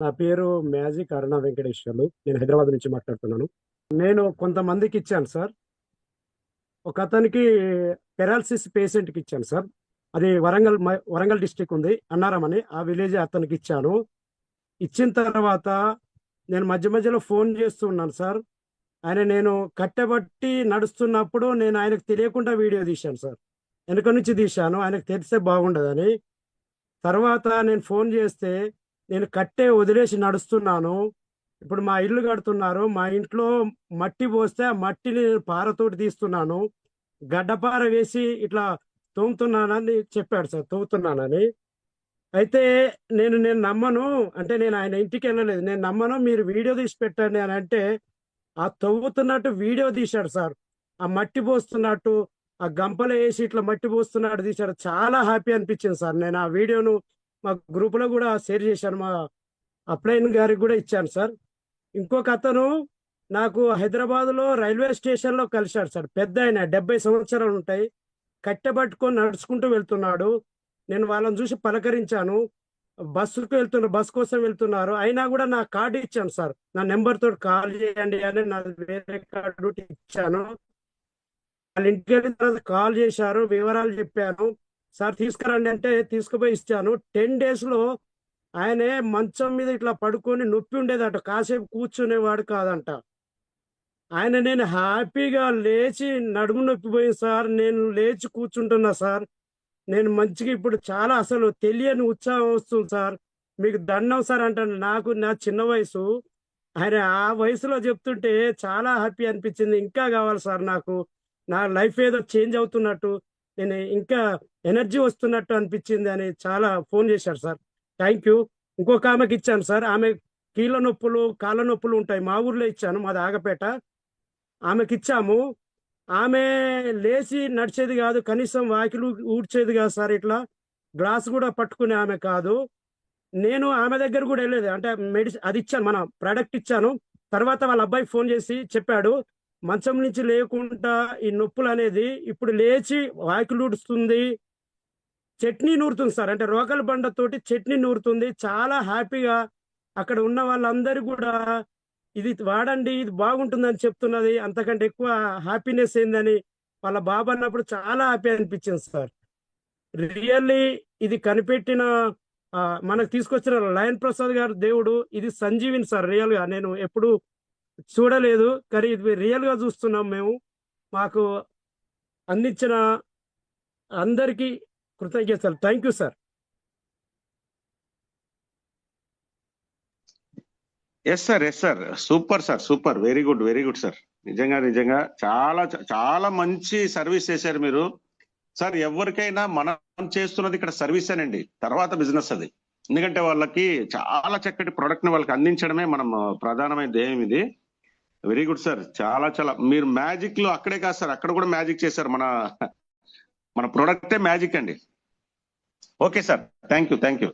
నా పేరు మ్యాజిక్ అరుణ వెంకటేశ్వర్లు. నేను హైదరాబాద్ నుంచి మాట్లాడుతున్నాను. నేను కొంతమందికి ఇచ్చాను సార్. ఒక అతనికి పెరాలసిస్ పేషెంట్కి ఇచ్చాను సార్. అది వరంగల్ మ- వరంగల్ డిస్టిక్ ఉంది అన్నారమని ఆ విలేజ్ అతనికి ఇచ్చాను. ఇచ్చిన తర్వాత నేను మధ్య మధ్యలో ఫోన్ చేస్తున్నాను సార్. ఆయన నేను కట్టబట్టి నడుస్తున్నప్పుడు నేను ఆయనకు తెలియకుండా వీడియో తీశాను సార్. వెనుక నుంచి తీశాను ఆయనకు తెలిస్తే బాగుండదని. తర్వాత నేను ఫోన్ చేస్తే నేను కట్టే వదిలేసి నడుస్తున్నాను. ఇప్పుడు మా ఇల్లు కడుతున్నారు. మా ఇంట్లో మట్టి పోస్తే ఆ మట్టిని నేను పారతోటి తీస్తున్నాను. గడ్డపార వేసి ఇట్లా తోముతున్నానని చెప్పాడు సార్ తోముతున్నానని. అయితే నేను నేను నమ్మను. అంటే నేను ఆయన ఇంటికి వెళ్ళలేదు. నేను నమ్మను మీరు వీడియో తీసి పెట్టండి అని అంటే ఆ తవ్వుతున్నట్టు వీడియో తీశాడు సార్. ఆ మట్టి పోస్తున్నట్టు ఆ గంపలు వేసి ఇట్లా మట్టి పోస్తున్నట్టు తీశాడు. చాలా హ్యాపీ అనిపించింది సార్. నేను ఆ వీడియోను మా గ్రూపులో కూడా షేర్ చేశాను మా అప్లైన్ గారికి కూడా ఇచ్చాను సార్. ఇంకొక అతను నాకు హైదరాబాద్లో రైల్వే స్టేషన్లో కలిశాడు సార్. పెద్ద ఆయన డెబ్బై సంవత్సరాలు ఉంటాయి. కట్టెబట్టుకొని నడుచుకుంటూ వెళ్తున్నాడు. నేను వాళ్ళని చూసి పలకరించాను. బస్సుకు వెళ్తున్నారు బస్ కోసం వెళ్తున్నారు. అయినా కూడా నా కార్డు ఇచ్చాను సార్. నా నెంబర్ తోటి కాల్ చేయండి అని నా వేరే కార్డు ఇచ్చాను. వాళ్ళ ఇంటికి వెళ్ళిన తర్వాత కాల్ చేశారు వివరాలు చెప్పాను. సార్ తీసుకురండి అంటే తీసుకుపోయి ఇచ్చాను. టెన్ డేస్లో ఆయనే మంచం మీద ఇట్లా పడుకొని నొప్పి ఉండేదట. కాసేపు కూర్చునేవాడు కాదంట. ఆయన నేను హ్యాపీగా లేచి నడుము నొప్పి పోయింది సార్. నేను లేచి కూర్చుంటున్నా సార్. నేను మంచిగా ఇప్పుడు చాలా అసలు తెలియని ఉత్సాహం వస్తుంది సార్. మీకు దండం సార్ అంటాను. నాకు నా చిన్న వయసు. ఆయన ఆ వయసులో చెప్తుంటే చాలా హ్యాపీ అనిపించింది. ఇంకా కావాలి సార్ నాకు. నా లైఫ్ ఏదో చేంజ్ అవుతున్నట్టు. నేను ఇంకా ఎనర్జీ వస్తున్నట్టు అనిపించింది అని చాలా ఫోన్ చేశారు సార్. Thank you. ఇంకొక ఆమెకి ఇచ్చాను సార్. ఆమె కీళ్ళ నొప్పులు కాళ్ళ నొప్పులు ఉంటాయి. మా ఊర్లో ఇచ్చాను మాది ఆగపేట. ఆమెకి ఇచ్చాము. ఆమె లేచి నడిచేది కాదు కనీసం వాకిలు ఊడ్చేది కాదు సార్ ఇట్లా. గ్లాస్ కూడా పట్టుకునే ఆమె కాదు. నేను ఆమె దగ్గర కూడా వెళ్ళేది అంటే మెడిసిన్ అది ఇచ్చాను మన ప్రోడక్ట్ ఇచ్చాను. తర్వాత వాళ్ళ అబ్బాయి ఫోన్ చేసి చెప్పాడు. మంచం నుంచి లేకుండా ఈ నొప్పులు అనేది ఇప్పుడు లేచి వాకిలుడుస్తుంది చట్నీ నూరుతుంది సార్. అంటే రోకల బండతోటి చట్నీ నూరుతుంది. చాలా హ్యాపీగా అక్కడ ఉన్న వాళ్ళందరూ కూడా ఇది వాడండి ఇది బాగుంటుందని చెప్తున్నది. అంతకంటే ఎక్కువ హ్యాపీనెస్ ఏందని వాళ్ళ బాబు అన్నప్పుడు చాలా హ్యాపీ అనిపించింది సార్. రియల్లీ ఇది కనిపెట్టిన మనకు తీసుకొచ్చిన లయన్ ప్రసాద్ గారు దేవుడు ఇది సంజీవిని సార్ రియల్గా నేను ఎప్పుడు చూడలేదు. కానీ ఇది రియల్గా చూస్తున్నాం మేము. మాకు అందించిన అందరికీ కృతజ్ఞతలు. Thank you sir. Yes sir yes sir super sir super very good very good sir నిజంగా నిజంగా చాలా చాలా మంచి సర్వీస్ చేశారు మీరు. సార్ ఎవరికైనా మనం చేస్తున్నది ఇక్కడ సర్వీస్ అనండి. తర్వాత బిజినెస్ అది. ఎందుకంటే వాళ్ళకి చాలా చక్కటి ప్రొడక్ట్ని వాళ్ళకి అందించడమే మనం ప్రధానమైన ధ్యేయం ఇది. Very good sir. చాలా చాలా. మీరు మ్యాజిక్లో అక్కడే కాదు సార్. అక్కడ కూడా మ్యాజిక్ చేశారు. మన మన ప్రొడక్టే మ్యాజిక్ అండి. Okay sir. Thank you thank you